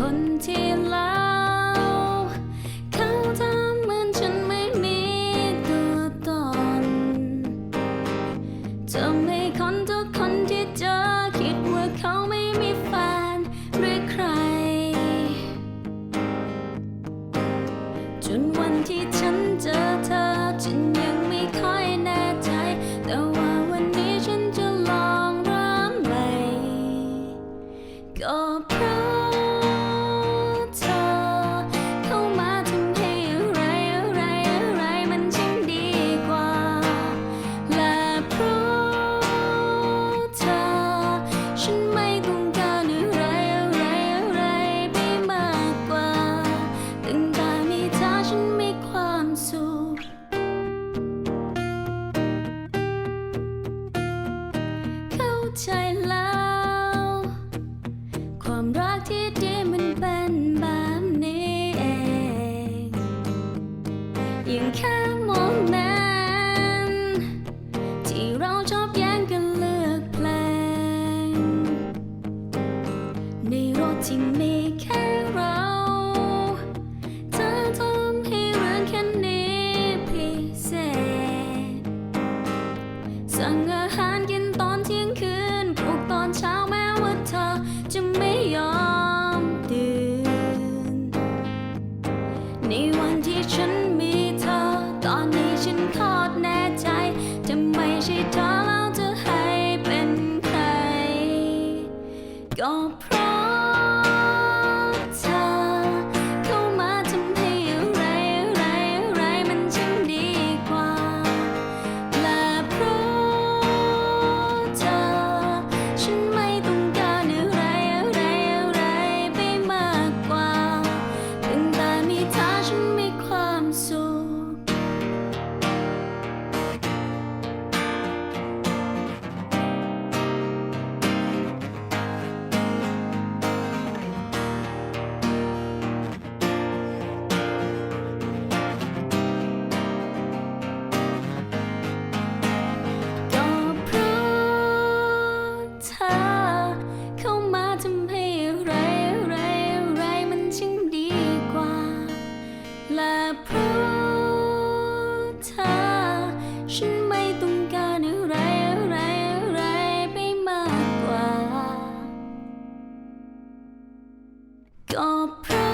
คนที่เล้วเขาทำเหมือนฉันไม่มีตัวตนจะให้คนทุกคนที่เจอคิดว่าเขาไม่มีแฟนหรือใคร จนวันที่ฉันเจอ ใจแล้ว ความรักที่ดีมันเป็นแบบนี้เองยังแค่โมเมนต์ที่เราชอบแย่งกันเลือกเพลง ในรถที่มีแค่เราเธอทำให้เรื่องแค่นี้พิเศษสั่งอาหารกิน don't. Go pro.